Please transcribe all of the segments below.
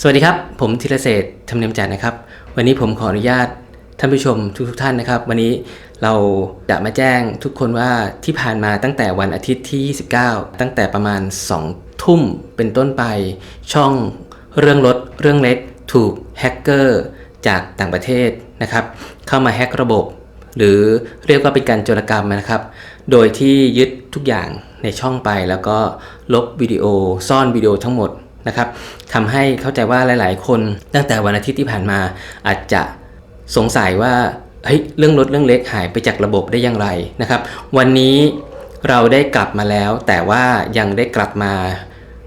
สวัสดีครับ ผมธีรเศษฐ์ธรรมเนียมจันทร์นะครับ วันนี้ผมขออนุญาตท่านผู้ชมทุกทท่านนะครับ วันนี้เราจะมาแจ้งทุกคนว่าที่ผ่านมาตั้งแต่วันอาทิตย์ที่ 29 ตั้งแต่ประมาณ 2 ทุ่มเป็นต้นไป ช่องเรื่องรถเรื่องเล็กถูกแฮกเกอร์จากต่างประเทศนะครับ เข้ามาแฮกระบบ หรือเรียกว่าเป็นการโจรกรรมนะครับ โดยที่ยึดทุกอย่างในช่องไปแล้วก็ลบวิดีโอซ่อนวิดีโอทั้งหมด นะครับทำให้เข้าใจว่าหลาย ๆ คนตั้งแต่วันอาทิตย์ที่ผ่านมา อาจจะสงสัยว่าเฮ้ยเรื่องรถเรื่องเล็กหายไปจากระบบได้อย่างไรนะครับ วันนี้เราได้กลับมาแล้ว แต่ว่ายังได้กลับมา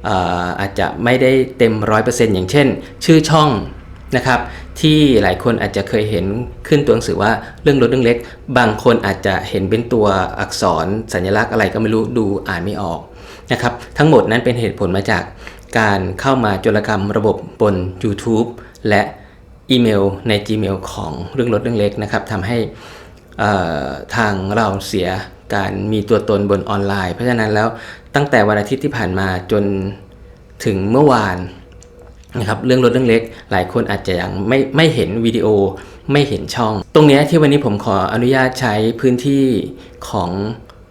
อ่ออาจจะไม่ได้เต็มร้อยเปอร์เซ็นต์อย่างเช่น ชื่อช่องนะครับ ที่หลายคนอาจจะเคยเห็นขึ้นตัวหนังสือว่าเรื่องรถเรื่องเล็ก บางคนอาจจะเห็นเป็นตัวอักษรสัญลักษณ์อะไรก็ไม่รู้ดูอ่านไม่ออกนะครับ ทั้งหมดนั้นเป็นเหตุผลมาจาก การเข้ามาโจรกรรมระบบบน YouTube และอีเมลใน Gmail ของเรื่องรถเรื่องเล็กนะครับทำให้ทางเราเสียการมีตัวตนบนออนไลน์ เพราะฉะนั้นแล้วตั้งแต่วันอาทิตย์ที่ผ่านมาจนถึงเมื่อวานนะครับเรื่องรถเรื่องเล็ก หลายคนอาจจะยังไม่ไม่เห็นวิดีโอไม่เห็นช่อง ตรงนี้ที่วันนี้ผมขออนุญาตใช้พื้นที่ของ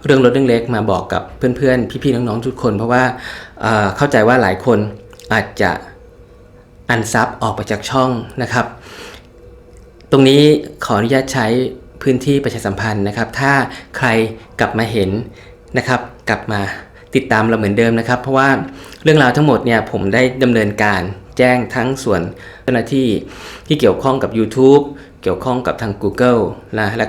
เรื่องรถเรื่องเล็กมาบอกกับเพื่อนๆ พี่ๆ น้องๆ ทุกคน เพราะว่าเอ่อเข้าใจว่าหลายคนอาจจะอันซับออกไปจากช่องนะครับ ตรงนี้ขออนุญาตใช้พื้นที่ประชาสัมพันธ์นะครับ ถ้าใครกลับมาเห็นนะครับ กลับมาติดตามเราเหมือนเดิมนะครับ เพราะว่าเรื่องราวทั้งหมดเนี่ยผมได้ดำเนินการ แจ้งทั้งส่วนเจ้าหน้าที่ที่เกี่ยวข้องกับ YouTube เกี่ยวข้องกับทาง Google นะและ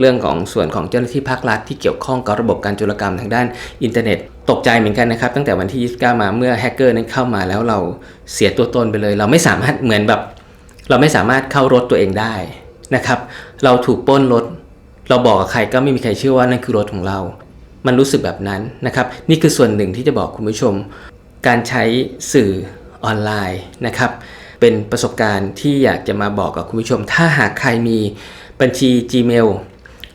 เรื่องของส่วนของเจ้าหน้าที่ภาครัฐที่เกี่ยวข้องกับระบบการโจรกรรมทางด้านอินเทอร์เน็ต ตกใจเหมือนกันนะครับ ตั้งแต่วันที่ 29 มาเมื่อแฮกเกอร์นั้นเข้ามาแล้วเราเสียตัวตนไปเลย เราไม่สามารถเหมือนแบบ เราไม่สามารถเข้ารถตัวเองได้นะครับ เราถูกปล้นรถ เราบอกกับใครก็ไม่มีใครเชื่อว่านั่นคือรถของเรา มันรู้สึกแบบนั้นนะครับ นี่คือส่วนหนึ่งที่จะบอกคุณผู้ชม การใช้สื่อ ออนไลน์นะครับเป็นประสบการณ์ที่อยากจะมาบอกกับคุณผู้ชม ถ้าหากใครมีบัญชี Gmail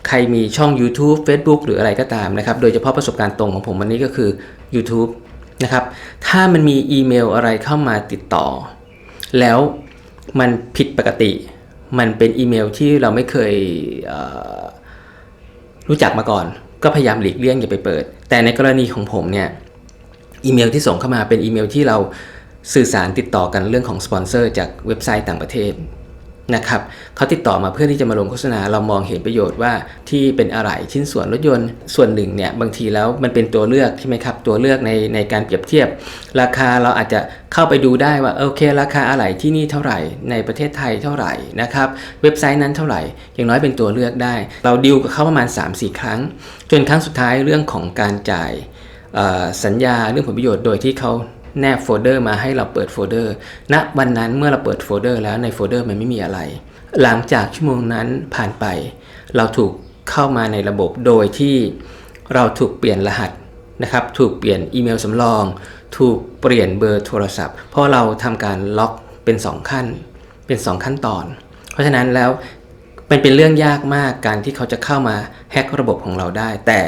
ใครมีช่อง YouTube Facebook หรืออะไรก็ตามนะครับ โดยเฉพาะประสบการณ์ตรงของผมวันนี้ก็คือ YouTube นะครับ ถ้ามันมีอีเมลอะไรเข้ามาติดต่อ แล้วมันผิดปกติ มันเป็นอีเมลที่เราไม่เคยเรู้จักมาก่อน ก็พยายามหลีกเลี่ยงอย่าไปเปิด แต่ในกรณีของผมเนี่ย อีเมลที่ส่งเข้ามาเป็นอีเมลที่เรา สื่อสารติดต่อกันเรื่องของสปอนเซอร์จากเว็บไซต์ต่างประเทศนะครับเขาติดต่อมาเพื่อที่จะมาลงโฆษณาเรามองเห็นประโยชน์ว่าที่เป็นอะไหล่ชิ้นส่วนรถยนต์ส่วนหนึ่งเนี่ยบางทีแล้วมันเป็นตัวเลือกใช่ไหมครับตัวเลือกในในการเปรียบเทียบ ราคาเราอาจจะเข้าไปดูได้ว่าโอเค ราคาอะไหล่ที่นี่เท่าไหร่ ในประเทศไทยเท่าไหร่นะครับเว็บไซต์นั้นเท่าไหร่ อย่างน้อยเป็นตัวเลือกได้ เราดิวกับเขาประมาณ 3-4 ครั้ง จนครั้งสุดท้ายเรื่องของการจ่ายสัญญาเรื่องผลประโยชน์โดยที่เขา แนบโฟลเดอร์มาให้เราเปิดโฟลเดอร์ ณ วันนั้นเมื่อเราเปิดโฟลเดอร์แล้วในโฟลเดอร์มันไม่มีอะไร หลังจากชั่วโมงนั้นผ่านไป เราถูกเข้ามาในระบบโดยที่เราถูกเปลี่ยนรหัสนะครับ ถูกเปลี่ยนอีเมลสำรอง ถูกเปลี่ยนเบอร์โทรศัพท์ เพราะเราทำการล็อกเป็น 2 ขั้น เป็น 2 ขั้นตอน เพราะฉะนั้นแล้วมันเป็นเรื่องยากมากการที่เขาจะเข้ามาแฮกระบบของเราได้ แต่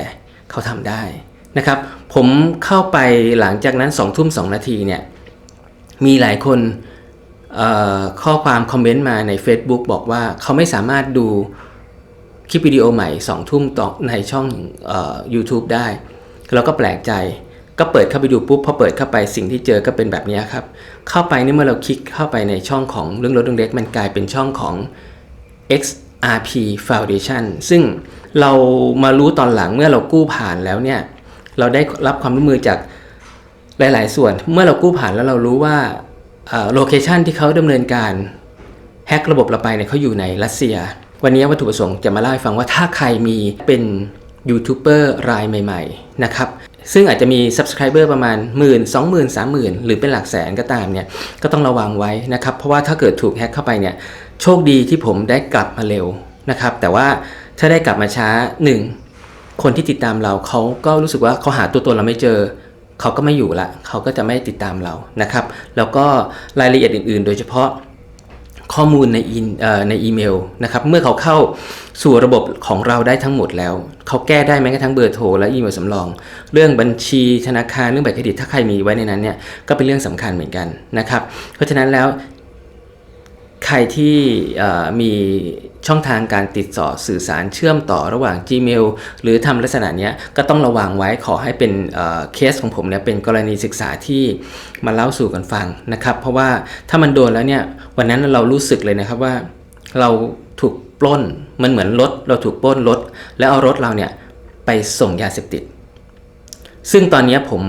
เขาทำได้ นะครับผมเข้าไปหลังจากนั้น2ทุ่ม2นาทีเนี่ยมีหลายคนข้อความคอมเมนต์มาใน Facebook บอกว่าเขาไม่สามารถดูคลิปวิดีโอใหม่2ทุ่มต่อในช่องออ YouTube ได้ เราก็แปลกใจก็เปิดเข้าไปดูปุ๊บพอเปิดเข้าไปสิ่งที่เจอก็เป็นแบบนี้ครับ เข้าไปนี่เมื่อเราคลิกเข้าไปในช่องของเรื่องรถเรื่องเล็กมันกลายเป็นช่องของ XRP Foundation ซึ่งเรามารู้ตอนหลังเมื่อเรากู้ผ่านแล้วเนี่ย เราได้รับความร่วมมือจากหลาย ๆ ส่วน เมื่อเรากู้ผ่านแล้วเรารู้ว่าโลเคชันที่เขาดำเนินการแฮกระบบเราไปเนี่ยเขาอยู่ในรัสเซีย วันนี้วัตถุประสงค์จะมาเล่าให้ฟังว่าถ้าใครมีเป็นยูทูบเบอร์รายใหม่ ๆ นะครับ ซึ่งอาจจะมี Subscriber ประมาณ1 0 0 0 0 2 0 0 0 0 3 0,000หรือเป็นหลักแสนก็ตามเนี่ย ก็ต้องระวังไว้นะครับ เพราะว่าถ้าเกิดถูกแฮกเข้าไปเนี่ย โชคดีที่ผมได้กลับมาเร็วนะครับ แต่ว่าถ้าได้กลับมาช้า 1 คนที่ติดตามเราเขาก็รู้สึกว่าเขาหาตัวตนเราไม่เจอ เขาก็ไม่อยู่ละเขาก็จะไม่ติดตามเรานะครับ แล้วก็รายละเอียดอื่น ๆ โดยเฉพาะข้อมูลในอีเอ่อในอีเมลนะครับเมื่อเขาเข้าสู่ระบบของเราได้ทั้งหมดแล้ว เขาแก้ได้แม้กระทั่งเบอร์โทรและอีเมลสำรอง เรื่องบัญชีธนาคารเรื่องบัตรเครดิตถ้าใครมีไว้ในนั้นเนี่ยก็เป็นเรื่องสำคัญเหมือนกันนะครับเพราะฉะนั้นแล้ว ใครที่มีช่องทางการติดต่อสื่อสารเชื่อมต่อระหว่าง Gmail หรือทำลักษณะนี้ก็ต้องระวังไว้ขอให้เป็นเเคสของผมเนี่ยเป็นกรณีศึกษาที่มาเล่าสู่กันฟังนะครับ เพราะว่าถ้ามันโดนแล้วเนี่ยวันนั้นเรารู้สึกเลยนะครับว่า เราถูกปล้นมันเหมือนรถเราถูกปล้นรถ แล้วเอารถเราเนี่ยไปส่งยาเสพติด ซึ่งตอนนี้ผม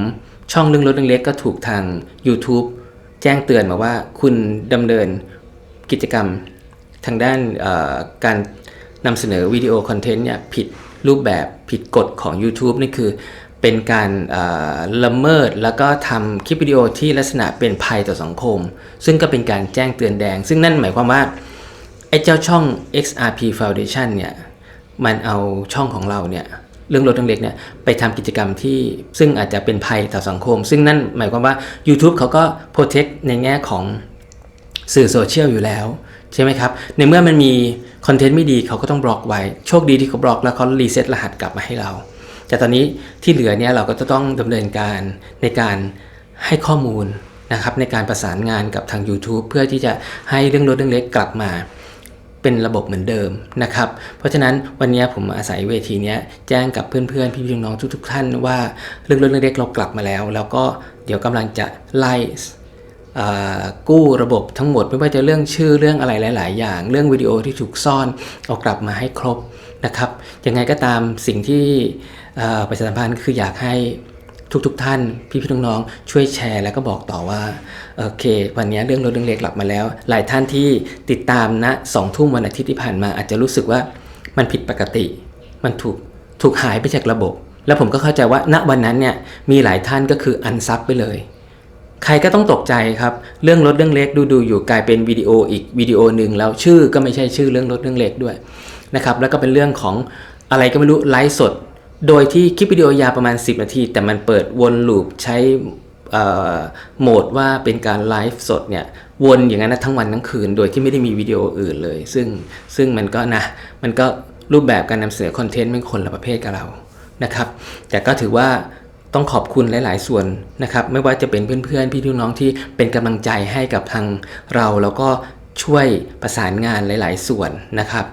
ช่องเรื่องรถเรื่องเล็กก็ถูกทาง YouTube แจ้งเตือนมาว่าคุณดำเนิน กิจกรรมทางด้านการนำเสนอวิดีโอคอนเทนต์เนี่ยผิดรูปแบบผิดกฎของ YouTube นี่คือเป็นการละเมิดแล้วก็ทำคลิปวิดีโอที่ลักษณะเป็นภัยต่อสังคม ซึ่งก็เป็นการแจ้งเตือนแดง ซึ่งนั่นหมายความว่า ไอ้เจ้าช่อง XRP Foundation เนี่ยมันเอาช่องของเราเนี่ยเรื่องรถเรื่องเล็กเนี่ยไปทำกิจกรรมที่ซึ่งอาจจะเป็นภัยต่อสังคม ซึ่งนั่นหมายความว่า YouTube เขาก็ protect ในแง่ของ สื่อโซเชียลอยู่แล้ว ใช่ไหมครับ ในเมื่อมันมีคอนเทนต์ไม่ดีเขาก็ต้องบล็อกไว้ โชคดีที่เขาบล็อกแล้วเขารีเซ็ตรหัสกลับมาให้เรา แต่ตอนนี้ที่เหลือเนี่ยเราก็จะต้องดำเนินการในการให้ข้อมูลนะครับในการประสานงานกับทาง YouTube เพื่อที่จะให้เรื่องรถเรื่องเล็กกลับมาเป็นระบบเหมือนเดิมนะครับ เพราะฉะนั้นวันนี้ผมอาศัยเวทีเนี้ยแจ้งกับเพื่อนๆ พี่ๆน้องๆทุกๆท่านว่าเรื่องรถเรื่องเล็กเรากลับมาแล้ว แล้วก็เดี๋ยวกำลังจะไล่ กู้ระบบทั้งหมด ไม่ว่าจะเรื่องชื่อเรื่องอะไรหลาย ๆ อย่าง เรื่องวิดีโอที่ถูกซ่อนเอากลับมาให้ครบนะครับยังไงก็ตามสิ่งที่ประชาสัมพันธ์คืออยากให้ทุกๆทท่าน พี่ๆน้องๆช่วยแชร์แล้วก็บอกต่อว่าโอเค วันนี้เรื่องรถเรื่องเล็กกลับมาแล้ว หลายท่านที่ติดตามณสองทุ่มวันอาทิตย์ที่ผ่านมา อาจจะรู้สึกว่ามันผิดปกติ มันถูกถูกหายไปจากระบบ แล้วผมก็เข้าใจว่าณวันนั้นเนี่ยมีหลายท่านก็คืออันซับไปเลย ใครก็ต้องตกใจครับ เรื่องรถเรื่องเล็กดูดูอยู่กลายเป็นวิดีโออีกวิดีโอหนึ่งแล้วชื่อก็ไม่ใช่ชื่อเรื่องรถเรื่องเล็กด้วยนะครับแล้วก็เป็นเรื่องของอะไรก็ไม่รู้ไลฟ์สด โดยที่คลิปวิดีโอยาวประมาณ 10 นาที แต่มันเปิดวนลูปใช้โหมดว่าเป็นการไลฟ์สดเนี่ยวนอย่างนั้นทั้งวันทั้งคืน โดยที่ไม่ได้มีวิดีโออื่นเลย ซึ่งซึ่งมันก็นะมันก็รูปแบบการนำเสนอคอนเทนต์เป็นคนละประเภทกับเรานะครับ แต่ก็ถือว่า ต้องขอบคุณหลาย ๆ ส่วนนะครับ ไม่ว่าจะเป็นเพื่อน ๆ พี่น้องที่เป็นกำลังใจให้กับทางเราแล้วก็ช่วยประสานงานหลาย ๆ ส่วนนะครับ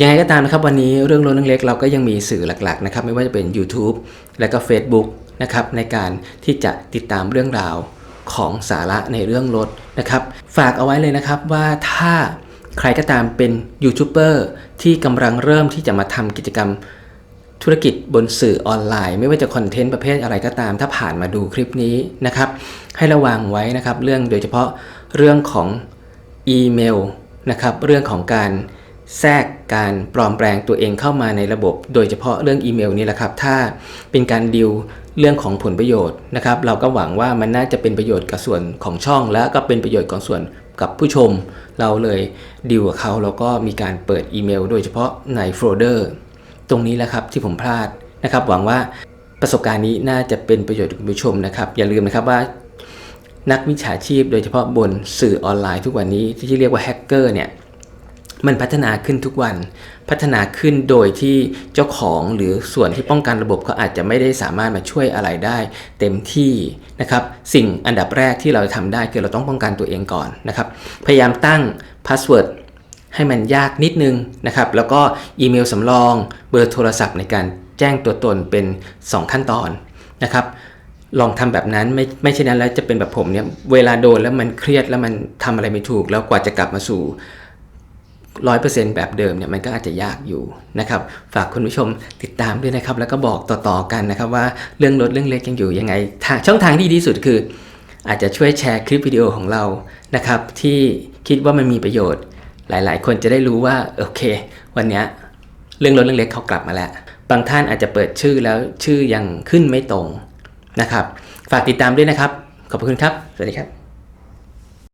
ยังไงก็ตามนะครับ วันนี้เรื่องรถเรื่องเล็กเราก็ยังมีสื่อหลัก ๆ นะครับ ไม่ว่าจะเป็น YouTube และก็ Facebook นะครับในการที่จะติดตามเรื่องราวของสาระในเรื่องรถนะครับ ฝากเอาไว้เลยนะครับว่าถ้าใครก็ตามเป็นยูทูบเบอร์ที่กำลังเริ่มที่จะมาทำกิจกรรม ธุรกิจบนสื่อออนไลน์ ไม่ว่าจะคอนเทนต์ประเภทอะไรก็ตาม ถ้าผ่านมาดูคลิปนี้นะครับให้ระวังไว้นะครับเรื่องโดยเฉพาะเรื่องของอีเมลนะครับเรื่องของการแทรกการปลอมแปลงตัวเองเข้ามาในระบบ โดยเฉพาะเรื่องอีเมลนี่แหละครับ ถ้าเป็นการดิวเรื่องของผลประโยชน์นะครับ เราก็หวังว่ามันน่าจะเป็นประโยชน์กับส่วนของช่อง และก็เป็นประโยชน์ของส่วนกับผู้ชม เราเลยดิวกับเขาแล้วก็มีการเปิดอีเมล โดยเฉพาะในโฟลเดอร์ ตรงนี้แหละครับที่ผมพลาดนะครับ หวังว่าประสบการณ์นี้น่าจะเป็นประโยชน์กับผู้ชมนะครับ อย่าลืมนะครับว่านักวิชาชีพโดยเฉพาะบนสื่อออนไลน์ทุกวันนี้ที่เรียกว่าแฮกเกอร์เนี่ยมันพัฒนาขึ้นทุกวัน พัฒนาขึ้นโดยที่เจ้าของหรือส่วนที่ป้องกันระบบเขาอาจจะไม่ได้สามารถมาช่วยอะไรได้ เต็มที่นะครับ สิ่งอันดับแรกที่เราทำได้คือเราต้องป้องกันตัวเองก่อนนะครับ พยายามตั้งพาสเวิร์ด ให้มันยากนิดนึงนะครับ แล้วก็อีเมลสำรอง เบอร์โทรศัพท์ในการแจ้งตัวตนเป็น 2 ขั้นตอนนะครับ ลองทำแบบนั้นไม่ไม่เช่นนั้นแล้วจะเป็นแบบผมเนี่ยเวลาโดนแล้วมันเครียดแล้วมันทำอะไรไม่ถูก แล้วกว่าจะกลับมาสู่ร้อยเปอร์เซ็นต์แบบเดิมเนี่ยมันก็อาจจะยากอยู่นะครับ ฝากคุณผู้ชมติดตามด้วยนะครับ แล้วก็บอกต่อๆกันนะครับว่าเรื่องรถเรื่องเล็กยังอยู่ยังไงทางช่องทางที่ดีที่สุดคือ อาจจะช่วยแชร์คลิปวิดีโอของเรานะครับ ที่คิดว่ามันมีประโยชน์ หลายๆ คนจะได้รู้ว่าโอเค วันนี้เรื่องรถเรื่องเล็กเขากลับมาแล้ว บางท่านอาจจะเปิดชื่อแล้วชื่อยังขึ้นไม่ตรงนะครับ ฝากติดตามด้วยนะครับ ขอบคุณครับ สวัสดีครับ